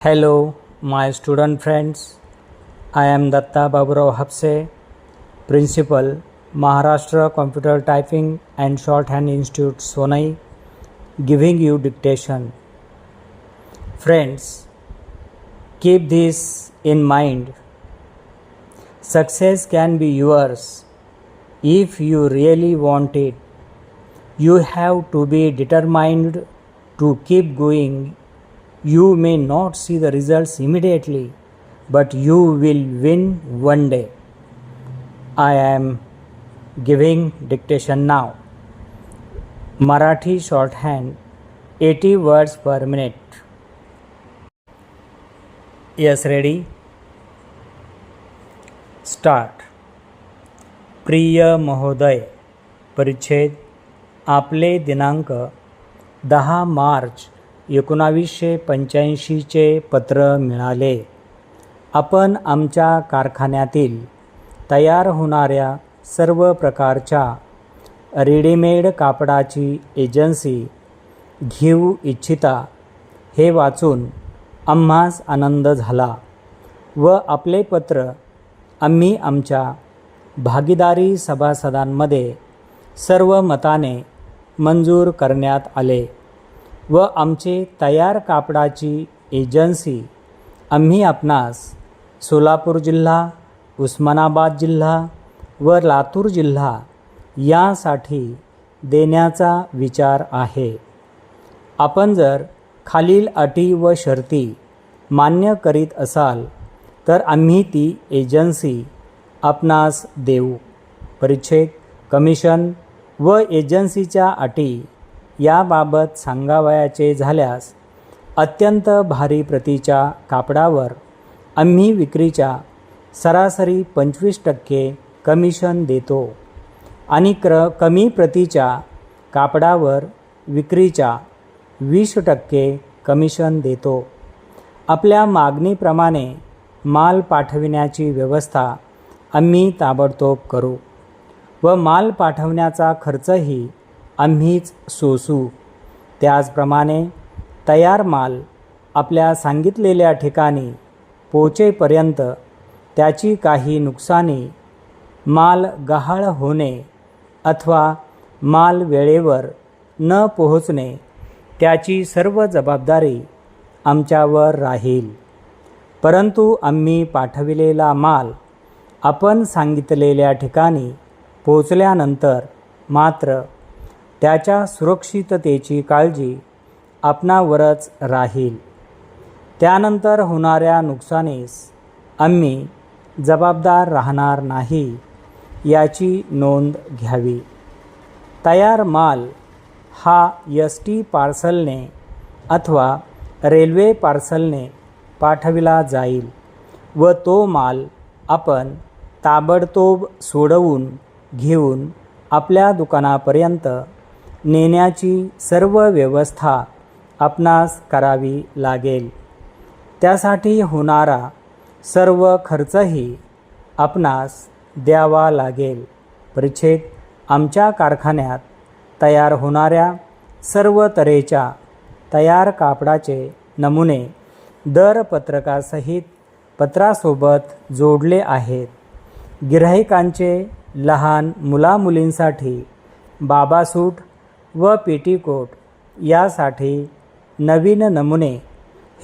Hello, my student friends. I am Datta Baburao Hapse, Principal, Maharashtra Computer Typing and Shorthand Institute, Sonai, giving you dictation. Friends, keep this in mind. Success can be yours if you really want it. You have to be determined to keep going you may not see the results immediately, but you will win one day. I am giving dictation now. Marathi shorthand 80 words per minute. Yes, ready? Start. प्रिय महोदय परिच्छेद आपले दिनांक दहा मार्च एकोणावीसशे पंच्याऐंशीचे पत्र मिळाले. आपण आमच्या कारखान्यातील तयार होणाऱ्या सर्व प्रकारच्या रेडीमेड कापडाची एजन्सी घेऊ इच्छिता हे वाचून आम्हास आनंद झाला व आपले पत्र आम्ही आमच्या भागीदारी सभासदांमध्ये सर्व मताने मंजूर करण्यात आले. व आमचे तयार कापडाची एजन्सी आम्ही आपणास सोलापूर जिल्हा उस्मानाबाद जिल्हा व लातूर जिल्हा यासाठी देण्याचा विचार आहे. आपण जर खालील अटी व शर्ती मान्य करीत असाल तर आम्ही ती एजन्सी आपणास देऊ. परिच्छेद कमिशन व एजन्सीच्या अटी याबाबत सांगावयाचे झाल्यास अत्यंत भारी प्रतीच्या कापडावर आम्ही विक्रीच्या सरासरी पंचवीस टक्के कमिशन देतो आणि क्र कमी प्रतीच्या कापडावर विक्रीच्या वीस टक्के कमिशन देतो. आपल्या मागणीप्रमाणे माल पाठविण्याची व्यवस्था आम्ही ताबडतोब करू व माल पाठवण्याचा खर्चही आम्हीच सोसू. त्याचप्रमाणे तयार माल आपल्या सांगितलेल्या ठिकाणी पोचेपर्यंत त्याची काही नुकसानी माल गहाळ होणे अथवा माल वेळेवर न पोहोचणे त्याची सर्व जबाबदारी आमच्यावर राहील. परंतु आम्ही पाठविलेला माल आपण सांगितलेल्या ठिकाणी पोचल्यानंतर मात्र त्याच्या सुरक्षिततेची काळजी आपणावरच राहील. त्यानंतर होणाऱ्या नुकसानीस आम्ही जबाबदार राहणार नाही याची नोंद घ्यावी. तयार माल हा यस टी पार्सलने अथवा रेल्वे पार्सलने पाठविला जाईल व तो माल आपण ताबडतोब सोडवून घेऊन आपल्या दुकानापर्यंत नेण्याची सर्व व्यवस्था आपणास करावी लागेल. त्यासाठी होणारा सर्व खर्चही आपणास द्यावा लागेल. परिच्छेद आमच्या कारखान्यात तयार होणाऱ्या सर्व तऱ्हेच्या तयार कापडाचे नमुने दर पत्रकासहित पत्रासोबत जोडले आहेत. गिराहिकांचे लहान मुलामुलींसाठी बाबासूट व पेटीकोट यासाठी नवीन नमुने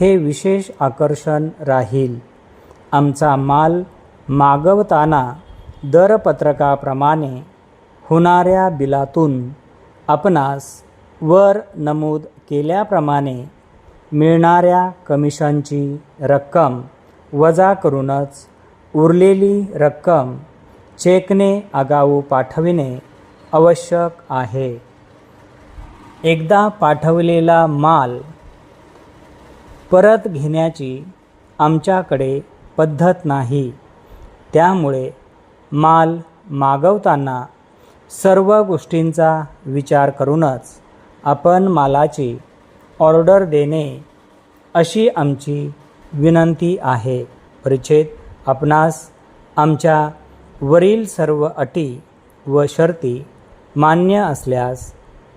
हे विशेष आकर्षण राहील. आमचा माल मागवताना दरपत्रकाप्रमाणे होणाऱ्या बिलातून आपणास वर नमूद केल्याप्रमाणे मिळणाऱ्या कमिशनची रक्कम वजा करूनच उरलेली रक्कम चेकने आगाऊ पाठविणे आवश्यक आहे. एकदा पाठवलेला माल परत घेण्याची आमच्याकडे पद्धत नाही. त्यामुळे माल मागवताना सर्व गोष्टींचा विचार करूनच आपण मालाची ऑर्डर देणे अशी आमची विनंती आहे. परिच्छेद आपणास आमच्या वरील सर्व अटी व शर्ती मान्य असल्यास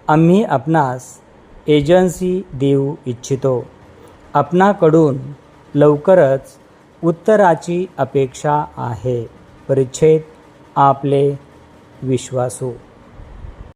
आम्ही आपणास एजन्सी देऊ इच्छितो. आपणाकडून लवकरच उत्तराची अपेक्षा आहे. परिच्छेद आपले विश्वासू.